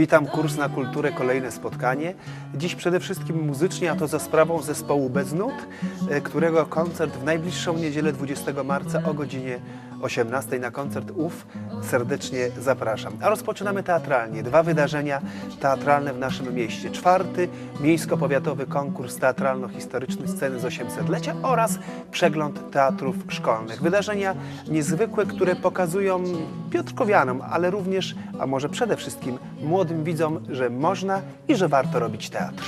Witam kurs na kulturę, kolejne spotkanie. Dziś przede wszystkim muzycznie, a to za sprawą zespołu Bez Nut, e, którego koncert w najbliższą niedzielę 20 marca o godzinie 18 na koncert ów serdecznie zapraszam. A rozpoczynamy teatralnie. Dwa wydarzenia teatralne w naszym mieście. Czwarty miejsko-powiatowy konkurs teatralno-historyczny sceny z 800-lecia oraz przegląd teatrów szkolnych. Wydarzenia niezwykłe, które pokazują Piotrkowianom, ale również, a może przede wszystkim młodym widzom, że można i że warto robić teatr.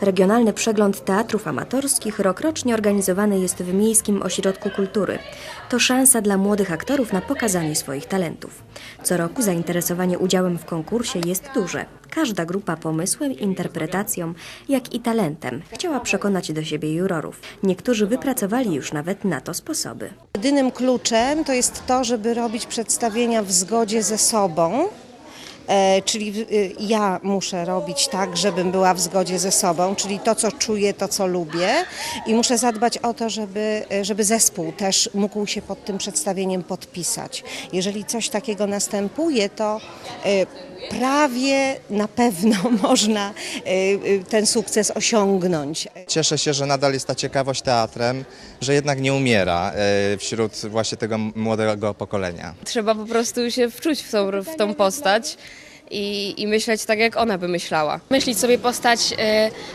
Regionalny przegląd teatrów amatorskich rokrocznie organizowany jest w Miejskim Ośrodku Kultury. To szansa dla młodych aktorów na pokazanie swoich talentów. Co roku zainteresowanie udziałem w konkursie jest duże. Każda grupa pomysłem, interpretacją, jak i talentem chciała przekonać do siebie jurorów. Niektórzy wypracowali już nawet na to sposoby. Jedynym kluczem to jest to, żeby robić przedstawienia w zgodzie ze sobą. E, czyli y, ja muszę robić tak, żebym była w zgodzie ze sobą, czyli to, co czuję, to, co lubię i muszę zadbać o to, żeby, e, żeby zespół też mógł się pod tym przedstawieniem podpisać. Jeżeli coś takiego następuje, to e, prawie na pewno można ten sukces osiągnąć. Cieszę się, że nadal jest ta ciekawość teatrem, że jednak nie umiera e, wśród właśnie tego młodego pokolenia. Trzeba po prostu się wczuć w tą, w tą postać i, i myśleć tak, jak ona by myślała. myśleć sobie postać y,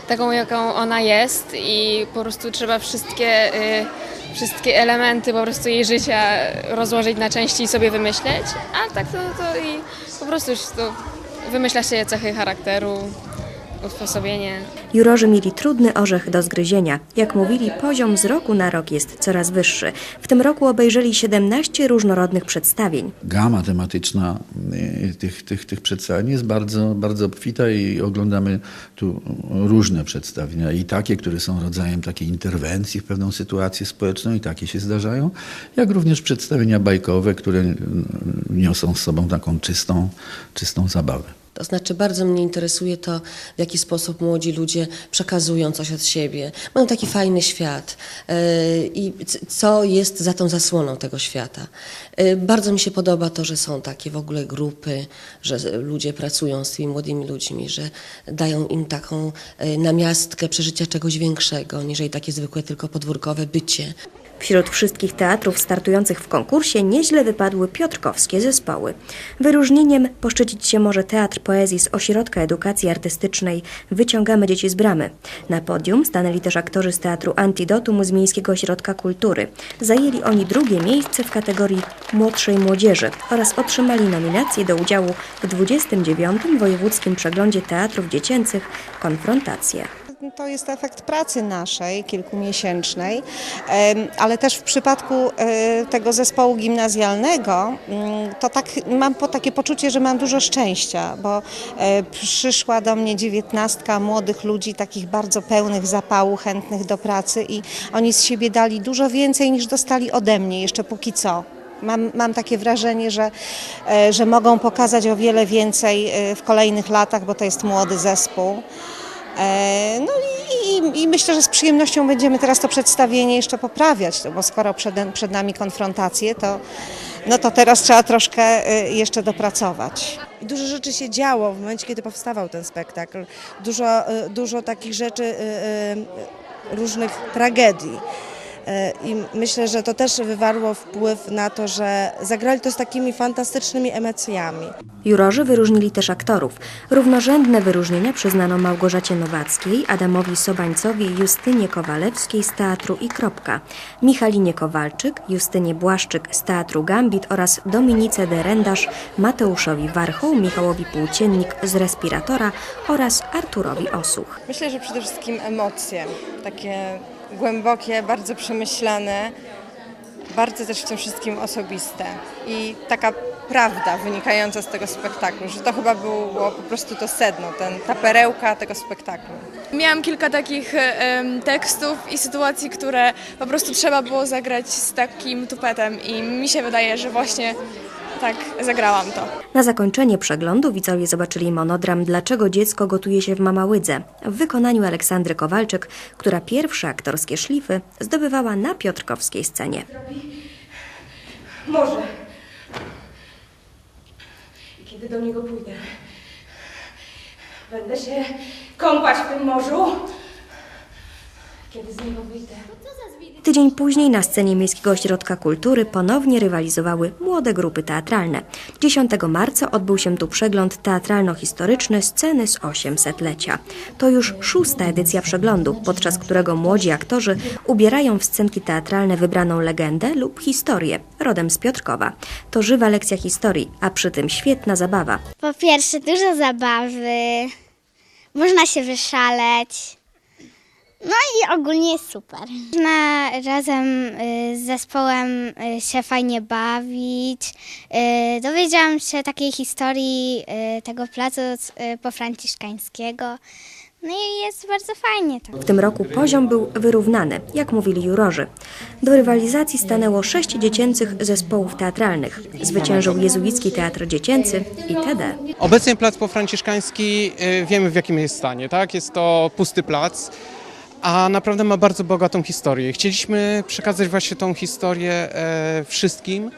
taką, jaką ona jest i po prostu trzeba wszystkie, y, wszystkie elementy po prostu jej życia rozłożyć na części i sobie wymyśleć, a tak to, to i po prostu już to wymyśla się cechy charakteru, usposobienie. Jurorzy mieli trudny orzech do zgryzienia. Jak mówili, poziom z roku na rok jest coraz wyższy. W tym roku obejrzeli 17 różnorodnych przedstawień. gama tematyczna y, tych, tych, tych przedstawień jest bardzo, bardzo obfita i oglądamy tu różne przedstawienia i takie, które są rodzajem takiej interwencji w pewną sytuację społeczną i takie się zdarzają, jak również przedstawienia bajkowe, które y, niosą z sobą taką czystą, czystą zabawę. To znaczy, bardzo mnie interesuje to, w jaki sposób młodzi ludzie przekazują coś od siebie. Mają taki fajny świat yy, i co jest za tą zasłoną tego świata. Yy, Bardzo mi się podoba to, że są takie w ogóle grupy, że ludzie pracują z tymi młodymi ludźmi, że dają im taką yy, namiastkę przeżycia czegoś większego, niżeli takie zwykłe tylko podwórkowe bycie. Wśród wszystkich teatrów startujących w konkursie nieźle wypadły piotrkowskie zespoły. Wyróżnieniem poszczycić się może Teatr Poezji z Ośrodka Edukacji Artystycznej Wyciągamy Dzieci z Bramy. Na podium stanęli też aktorzy z Teatru Antidotum z Miejskiego Ośrodka Kultury. Zajęli oni drugie miejsce w kategorii młodszej młodzieży oraz otrzymali nominację do udziału w 29. Wojewódzkim Przeglądzie Teatrów Dziecięcych Konfrontacje. To jest efekt pracy naszej, kilkumiesięcznej, ale też w przypadku e, tego zespołu gimnazjalnego, mm, to tak mam takie poczucie, że mam dużo szczęścia, bo e, przyszła do mnie dziewiętnastka młodych ludzi, takich bardzo pełnych zapału, chętnych do pracy i oni z siebie dali dużo więcej niż dostali ode mnie jeszcze póki co. Mam, mam takie wrażenie, że, e, że mogą pokazać o wiele więcej w kolejnych latach, bo to jest młody zespół. E, No i, i, myślę, że z przyjemnością będziemy teraz to przedstawienie jeszcze poprawiać, no bo skoro przed, przed nami konfrontacje, to, no to teraz trzeba troszkę e, jeszcze dopracować. Dużo rzeczy się działo w momencie, kiedy powstawał ten spektakl. Dużo, y, dużo takich rzeczy, y, y, różnych tragedii. Y, I myślę, że to też wywarło wpływ na to, że zagrali to z takimi fantastycznymi emocjami. Jurorzy wyróżnili też aktorów. Równorzędne wyróżnienia przyznano Małgorzacie Nowackiej, Adamowi Sobańcowi Justynie Kowalewskiej z Teatru i Kropka, Michalinie Kowalczyk, Justynie Błaszczyk z Teatru Gambit oraz Dominice de Rendasz, Mateuszowi Warchoł, Michałowi Płóciennik z Respiratora oraz Arturowi Osuch. Myślę, że przede wszystkim emocje, takie głębokie, bardzo przemyślane, bardzo też w tym wszystkim osobiste i taka prawda wynikająca z tego spektaklu, że to chyba było po prostu to sedno, ten, ta perełka tego spektaklu. Miałam kilka takich em, tekstów i sytuacji, które po prostu trzeba było zagrać z takim tupetem i mi się wydaje, że właśnie tak zagrałam to. Na zakończenie przeglądu widzowie zobaczyli monodram Dlaczego dziecko gotuje się w Mamałydze w wykonaniu Aleksandry Kowalczyk, która pierwsze aktorskie szlify zdobywała na piotrkowskiej scenie. Może. I Kiedy Kiedy do niego pójdę, będę się kąpać w tym morzu. Kiedy z niego wyjdę. Tydzień później na scenie Miejskiego Ośrodka Kultury ponownie rywalizowały młode grupy teatralne. 10 marca odbył się tu przegląd teatralno-historyczny sceny z 800-lecia. To już szósta edycja przeglądu, podczas którego młodzi aktorzy ubierają w scenki teatralne wybraną legendę lub historię, rodem z Piotrkowa. To żywa lekcja historii, a przy tym świetna zabawa. Po pierwsze, dużo zabawy, można się wyszaleć. No i ogólnie jest super. Można razem y, z zespołem y, się fajnie bawić. Y, Dowiedziałam się takiej historii tego placu y, pofranciszkańskiego. No i jest bardzo fajnie tam. W tym roku poziom był wyrównany, jak mówili jurorzy. Do rywalizacji stanęło sześć dziecięcych zespołów teatralnych. Zwyciężył Jezuicki Teatr Dziecięcy i TD. Obecnie plac pofranciszkański wiemy w jakim jest stanie, tak? Jest to pusty plac, a naprawdę ma bardzo bogatą historię. Chcieliśmy przekazać właśnie tą historię e, wszystkim,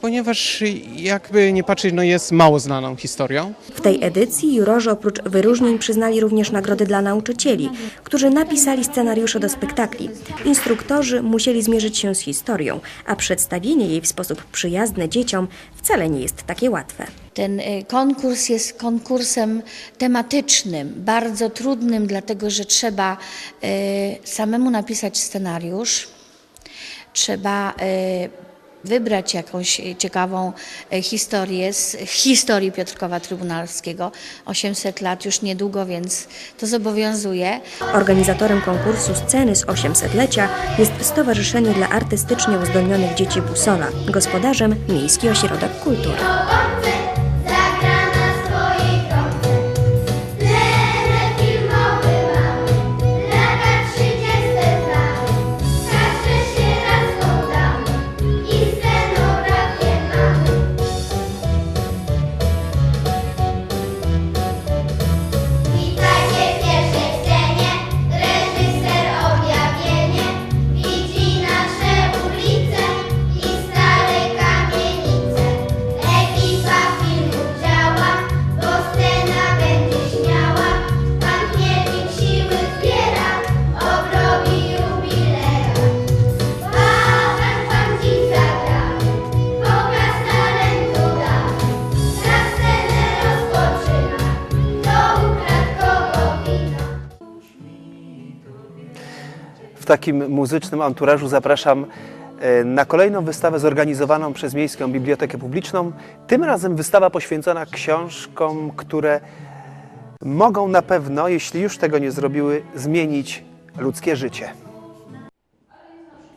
ponieważ jakby nie patrzeć, no jest mało znaną historią. W tej edycji jurorzy oprócz wyróżnień przyznali również nagrody dla nauczycieli, którzy napisali scenariusze do spektakli. Instruktorzy musieli zmierzyć się z historią, a przedstawienie jej w sposób przyjazny dzieciom wcale nie jest takie łatwe. Ten y, konkurs jest konkursem tematycznym, bardzo trudnym, dlatego że trzeba y, samemu napisać scenariusz, trzeba y, wybrać jakąś ciekawą y, historię z historii Piotrkowa Trybunalskiego. 800 lat już niedługo, więc to zobowiązuje. Organizatorem konkursu Sceny z 800-lecia jest Stowarzyszenie dla Artystycznie Uzdolnionych Dzieci Busola, gospodarzem Miejski Ośrodek Kultury. Takim muzycznym anturażu zapraszam e, na kolejną wystawę zorganizowaną przez Miejską Bibliotekę Publiczną. Tym razem wystawa poświęcona książkom, które mogą na pewno, jeśli już tego nie zrobiły, zmienić ludzkie życie.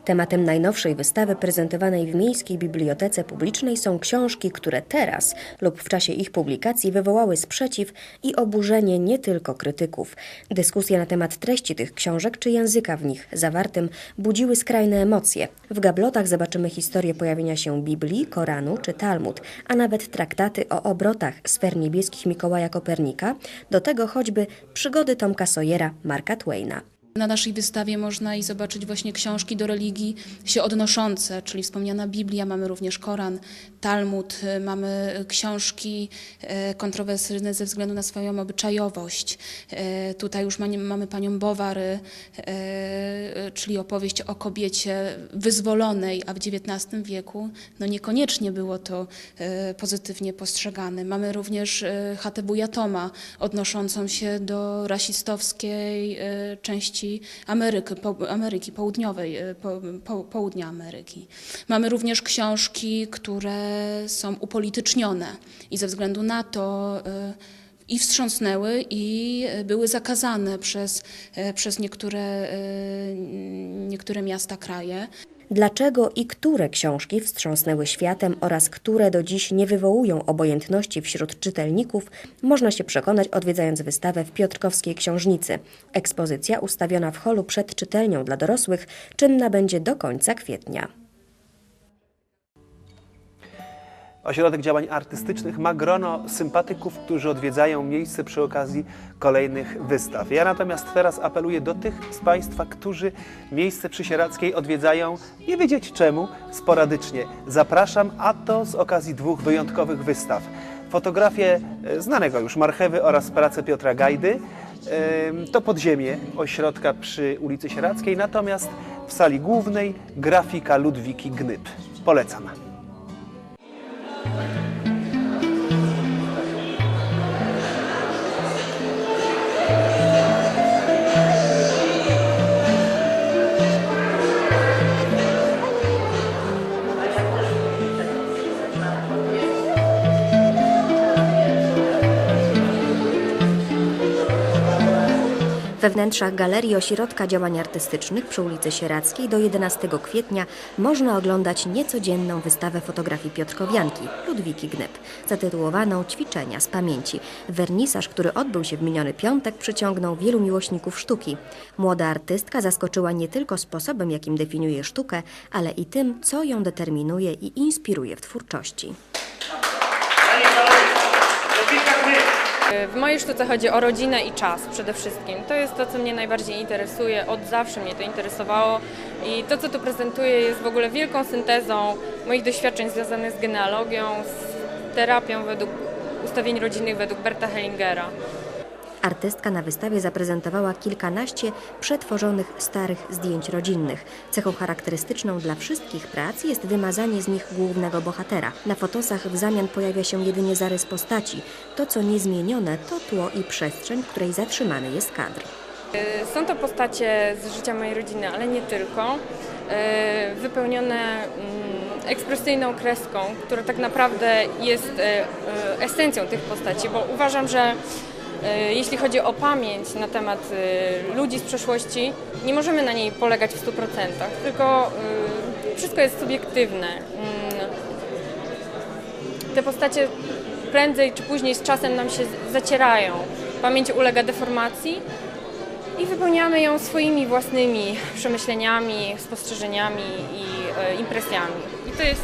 Tematem najnowszej wystawy prezentowanej w Miejskiej Bibliotece Publicznej są książki, które teraz lub w czasie ich publikacji wywołały sprzeciw i oburzenie nie tylko krytyków. Dyskusje na temat treści tych książek czy języka w nich zawartym budziły skrajne emocje. W gablotach zobaczymy historię pojawienia się Biblii, Koranu czy Talmud, a nawet traktaty o obrotach sfer niebieskich Mikołaja Kopernika, do tego choćby przygody Tomka Sawyera, Marka Twaina. Na naszej wystawie można i zobaczyć właśnie książki do religii się odnoszące, czyli wspomniana Biblia, mamy również Koran, Talmud, y, mamy książki e, kontrowersyjne ze względu na swoją obyczajowość. E, Tutaj już mamy panią Bowary, czyli opowieść o kobiecie wyzwolonej, a w XIX wieku no niekoniecznie było to pozytywnie postrzegane. Mamy również e, chatę wuja Toma, odnoszącą się do rasistowskiej e, części Ameryki, Ameryki Południowej, po, po, południa Ameryki. Mamy również książki, które są upolitycznione i ze względu na to e, i wstrząsnęły i e, były zakazane przez, przez niektóre, niektóre miasta, kraje. Dlaczego i które książki wstrząsnęły światem oraz które do dziś nie wywołują obojętności wśród czytelników, można się przekonać odwiedzając wystawę w Piotrkowskiej Książnicy. Ekspozycja ustawiona w holu przed czytelnią dla dorosłych czynna będzie do końca kwietnia. Ośrodek Działań Artystycznych ma grono sympatyków, którzy odwiedzają miejsce przy okazji kolejnych wystaw. Ja natomiast teraz apeluję do tych z Państwa, którzy miejsce przy Sieradzkiej odwiedzają, nie wiedzieć czemu, sporadycznie. Zapraszam, a to z okazji dwóch wyjątkowych wystaw. Fotografię e, znanego już Marchewy oraz pracę Piotra Gajdy. Em, To podziemie ośrodka przy ulicy Sieradzkiej, natomiast w sali głównej grafika Ludwiki Gnyb. Polecam. We wnętrzach Galerii Ośrodka Działań Artystycznych przy ulicy Sieradzkiej do 11 kwietnia można oglądać niecodzienną wystawę fotografii Piotrkowianki Ludwiki Gnyb, zatytułowaną Ćwiczenia z pamięci. Wernisaż, który odbył się w miniony piątek, przyciągnął wielu miłośników sztuki. Młoda artystka zaskoczyła nie tylko sposobem, jakim definiuje sztukę, ale i tym, co ją determinuje i inspiruje w twórczości. W mojej sztuce chodzi o rodzinę i czas przede wszystkim. To jest to, co mnie najbardziej interesuje. Od zawsze mnie to interesowało i to, co tu prezentuję, jest w ogóle wielką syntezą moich doświadczeń związanych z genealogią, z terapią według ustawień rodzinnych według Berta Hellingera. Artystka na wystawie zaprezentowała kilkanaście przetworzonych starych zdjęć rodzinnych. Cechą charakterystyczną dla wszystkich prac jest wymazanie z nich głównego bohatera. Na fotosach w zamian pojawia się jedynie zarys postaci. To, co niezmienione, to tło i przestrzeń, w której zatrzymany jest kadr. Y, Są to postacie z życia mojej rodziny, ale nie tylko, y, wypełnione mm, ekspresyjną kreską, która tak naprawdę jest y, esencją tych postaci, bo uważam, że jeśli chodzi o pamięć na temat y, ludzi z przeszłości, nie możemy na niej polegać w 100%, tylko y, wszystko jest subiektywne. Mm, Te postacie prędzej czy później z czasem nam się zacierają. Pamięć ulega deformacji i wypełniamy ją swoimi własnymi przemyśleniami, spostrzeżeniami i e, impresjami. I to jest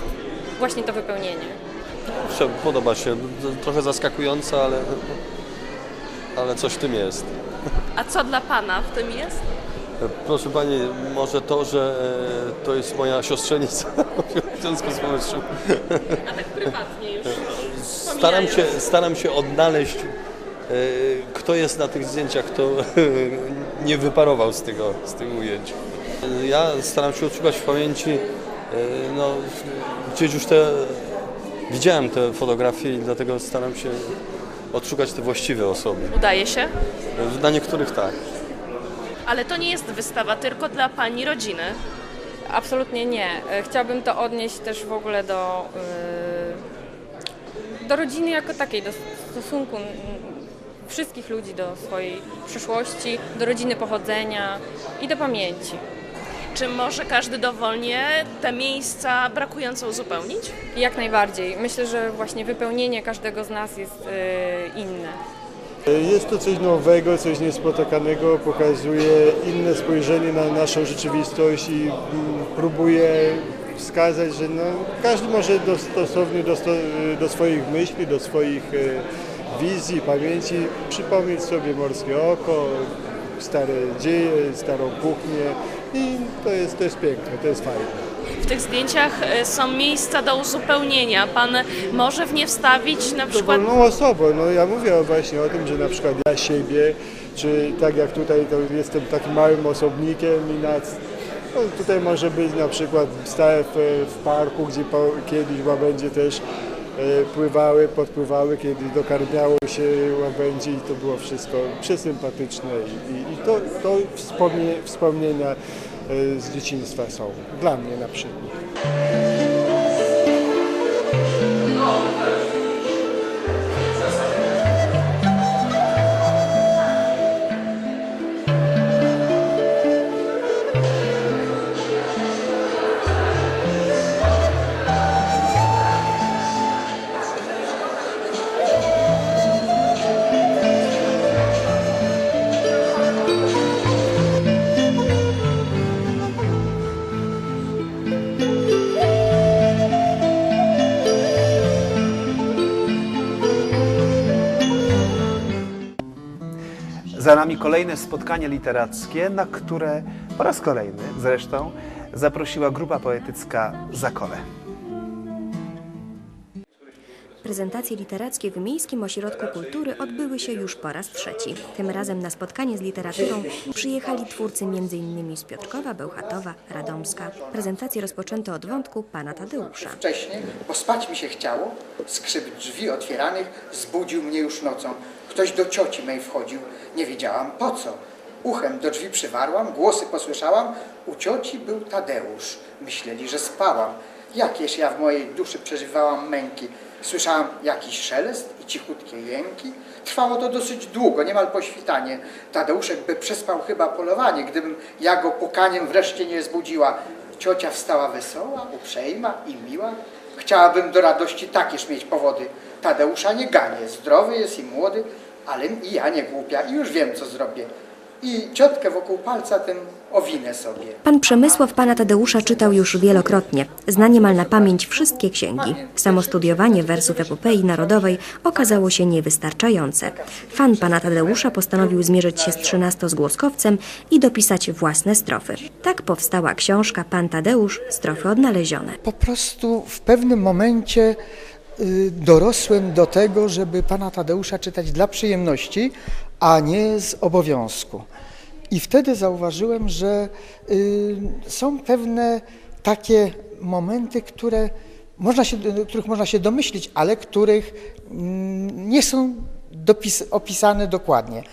właśnie to wypełnienie. Podoba się. Trochę zaskakująca, ale, ale coś w tym jest. A co dla Pana w tym jest? Proszę Pani, może to, że e, to jest moja siostrzenica w związku z powyższym. A tak prywatnie już Staram się, staram się odnaleźć, e, kto jest na tych zdjęciach, kto nie wyparował z, tego, z tych ujęć. Ja staram się odszukać w pamięci, e, no, gdzieś już te, widziałem te fotografie i dlatego staram się odszukać te właściwe osoby. Udaje się? Dla niektórych tak. Ale to nie jest wystawa tylko dla Pani rodziny. Absolutnie nie. E, Chciałabym to odnieść też w ogóle do, y, do rodziny jako takiej, do stosunku wszystkich ludzi do swojej przyszłości, do rodziny pochodzenia i do pamięci. Czy może każdy dowolnie te miejsca brakujące uzupełnić? Jak najbardziej. Myślę, że właśnie wypełnienie każdego z nas jest y, inne. Jest to coś nowego, coś niespotykanego, pokazuje inne spojrzenie na naszą rzeczywistość i mm, próbuje wskazać, że no, każdy może do, stosownie do, do swoich myśli, do swoich e, wizji, pamięci przypomnieć sobie morskie oko, stare dzieje, starą kuchnię i to jest, to jest piękne, to jest fajne. W tych zdjęciach e, są miejsca do uzupełnienia. Pan może w nie wstawić na przykład... Dowolną osobą, no ja mówię właśnie o tym, że na przykład ja siebie, czy tak jak tutaj to jestem takim małym osobnikiem i nas, no tutaj może być na przykład stałe w, w parku, gdzie po, kiedyś łabędzie też pływały, podpływały, kiedy dokarmiało się łabędzi i to było wszystko przesympatyczne i, i, i to, to wspomnie, wspomnienia e, z dzieciństwa są, dla mnie na przykład. Za nami kolejne spotkanie literackie, na które po raz kolejny zresztą zaprosiła grupa poetycka Zakole. Prezentacje literackie w Miejskim Ośrodku Kultury odbyły się już po raz trzeci. Tym razem na spotkanie z literaturą przyjechali twórcy m.in. z Piotrkowa, Bełchatowa, Radomska. Prezentację rozpoczęto od wątku pana Tadeusza. Wcześniej, bo spać mi się chciało, skrzyp drzwi otwieranych zbudził mnie już nocą. Ktoś do cioci mej wchodził, nie wiedziałam po co. Uchem do drzwi przywarłam, głosy posłyszałam. U cioci był Tadeusz. Myśleli, że spałam. Jakież ja w mojej duszy przeżywałam męki. Słyszałam jakiś szelest i cichutkie jęki. Trwało to dosyć długo, niemal po świtanie. Tadeuszek by przespał chyba polowanie, gdybym ja go pukaniem wreszcie nie zbudziła. Ciocia wstała wesoła, uprzejma i miła. Chciałabym do radości takież mieć powody. Tadeusza nie ganię, zdrowy jest i młody, ale i ja nie głupia i już wiem, co zrobię. I ciotkę wokół palca tym owinę sobie. Pan Przemysław pana Tadeusza czytał już wielokrotnie. Zna niemal na pamięć wszystkie księgi. Samo studiowanie wersów epopei narodowej okazało się niewystarczające. Fan pana Tadeusza postanowił zmierzyć się z trzynastozgłoskowcem i dopisać własne strofy. Tak powstała książka Pan Tadeusz, strofy odnalezione. Po prostu w pewnym momencie y, dorosłem do tego, żeby pana Tadeusza czytać dla przyjemności, a nie z obowiązku. I wtedy zauważyłem, że y, są pewne takie momenty, które można się, których można się domyślić, ale których mm, nie są dopis, opisane dokładnie.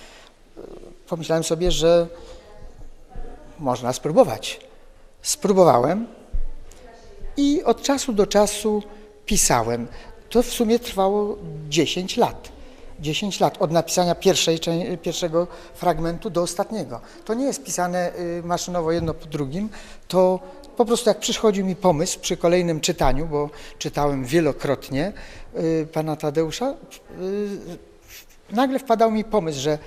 Pomyślałem sobie, że można spróbować. Spróbowałem i od czasu do czasu pisałem. To w sumie trwało 10 lat. 10 lat od napisania pierwszej, pierwszego fragmentu do ostatniego. To nie jest pisane y, maszynowo jedno po drugim, to po prostu jak przychodził mi pomysł przy kolejnym czytaniu, bo czytałem wielokrotnie y, pana Tadeusza, y, nagle wpadał mi pomysł, że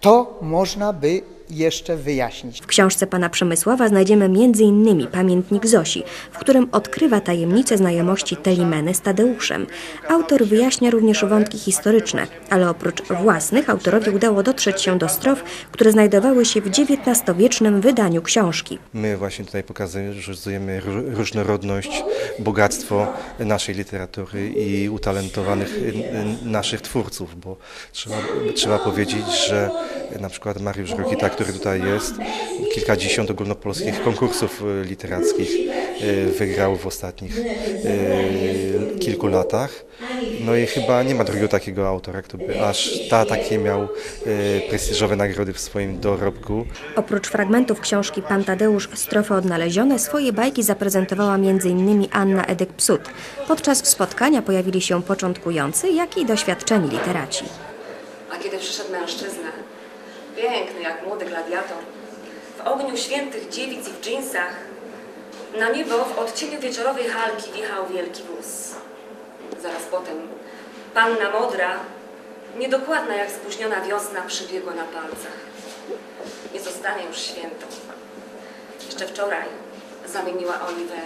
to można by jeszcze wyjaśnić. W książce pana Przemysława znajdziemy m.in. pamiętnik Zosi, w którym odkrywa tajemnicę znajomości Telimeny z Tadeuszem. Autor wyjaśnia również wątki historyczne, ale oprócz własnych autorowi udało dotrzeć się do strof, które znajdowały się w XIX-wiecznym wydaniu książki. My właśnie tutaj pokazujemy ró- różnorodność, bogactwo naszej literatury i utalentowanych naszych twórców, bo trzeba, trzeba powiedzieć, że na przykład Mariusz Rokita, który tutaj jest, kilkadziesiąt ogólnopolskich konkursów y, literackich y, wygrał w ostatnich y, kilku latach. No i chyba nie ma drugiego takiego autora, kto by aż ta takie miał prestiżowe nagrody w swoim dorobku. Oprócz fragmentów książki Pan Tadeusz Strofy odnalezione, swoje bajki zaprezentowała m.in. Anna Edek-Psut. Podczas spotkania pojawili się początkujący, jak i doświadczeni literaci. A kiedy przyszedł mężczyzna, piękny jak młody gladiator, w ogniu świętych dziewic i w dżinsach, na niebo w odcieniu wieczorowej halki wjechał wielki wóz. Zaraz potem panna modra, niedokładna jak spóźniona wiosna, przybiegła na palcach. Nie zostanie już świętą. Jeszcze wczoraj zamieniła oliwę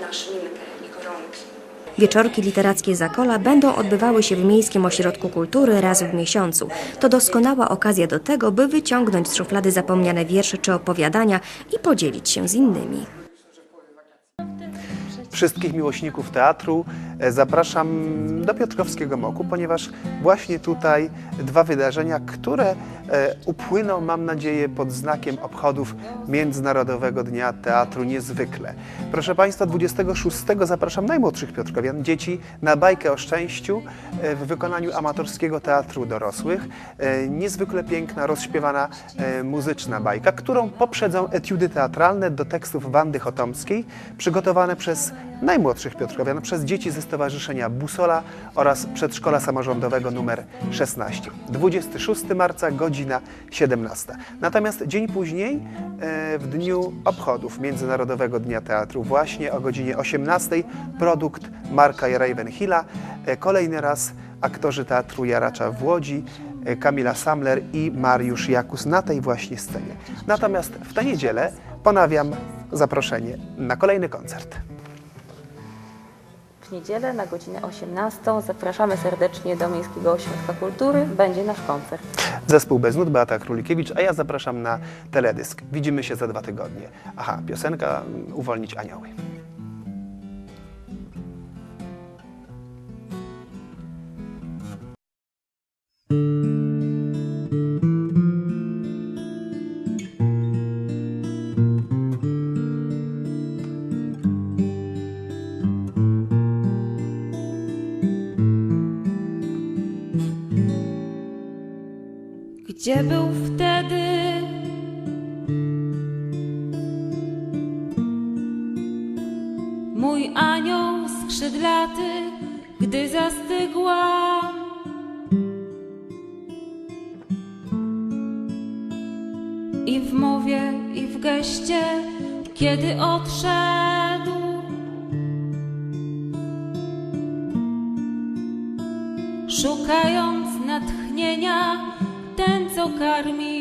na szminkę i koronki. Wieczorki literackie Zakola będą odbywały się w Miejskim Ośrodku Kultury raz w miesiącu. To doskonała okazja do tego, by wyciągnąć z szuflady zapomniane wiersze czy opowiadania i podzielić się z innymi. Wszystkich miłośników teatru zapraszam do Piotrkowskiego Moku, ponieważ właśnie tutaj dwa wydarzenia, które e, upłyną, mam nadzieję, pod znakiem obchodów Międzynarodowego Dnia Teatru Niezwykle. Proszę Państwa, 26 zapraszam najmłodszych Piotrkowian, dzieci, na bajkę o szczęściu e, w wykonaniu amatorskiego teatru dorosłych. E, Niezwykle piękna, rozśpiewana e, muzyczna bajka, którą poprzedzą etiudy teatralne do tekstów Wandy Chotomskiej, przygotowane przez najmłodszych Piotrkowian, przez dzieci ze Stowarzyszenia Busola oraz Przedszkola Samorządowego nr 16. 26 marca, godzina 17. Natomiast dzień później, e, w dniu obchodów Międzynarodowego Dnia Teatru, właśnie o godzinie 18, produkt Marka Ravenhilla, e, kolejny raz aktorzy Teatru Jaracza w Łodzi, e, Kamila Samler i Mariusz Jakus na tej właśnie scenie. Natomiast w tę niedzielę ponawiam zaproszenie na kolejny koncert. Niedzielę na godzinę 18 zapraszamy serdecznie do Miejskiego Ośrodka Kultury. Będzie nasz koncert. Zespół Bez Nut, Beata Królikiewicz, a ja zapraszam na teledysk. Widzimy się za dwa tygodnie. Aha, piosenka mm, Uwolnić anioły. Anioł skrzydlaty, gdy zastygłam. I w mowie, i w geście, kiedy odszedł. Szukając natchnienia, ten co karmił.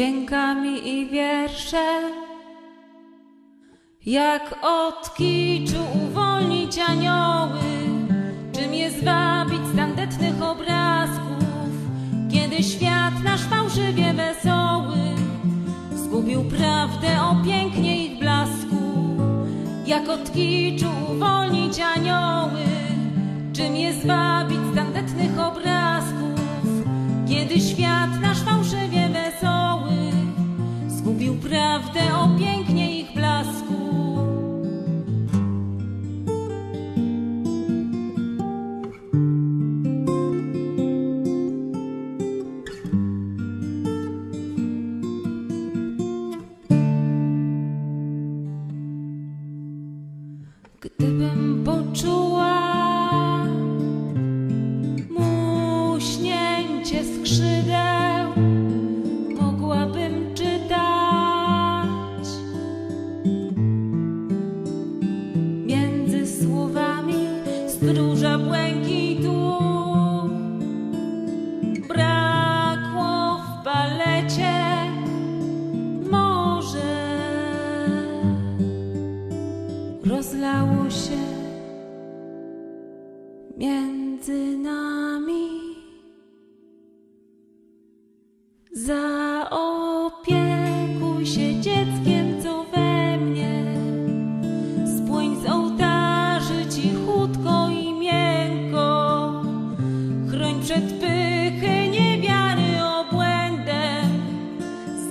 Dźwiękami i wiersze, jak od kiczu uwolnić anioły, czym je zwabić z tandetnych obrazków, kiedy świat nasz fałszywie wesoły zgubił prawdę o pięknie ich blasku, jak od kiczu uwolnić anioły, czym je zwabić z tandetnych obrazków, kiedy świat nasz fałszywie prawdę o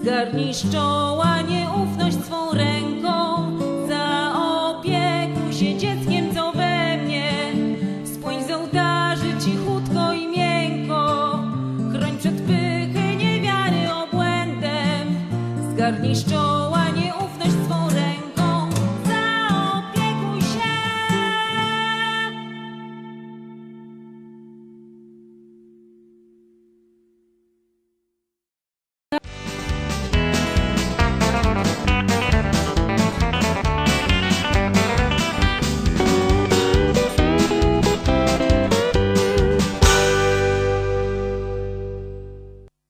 Zgarnij czoła nieufność swą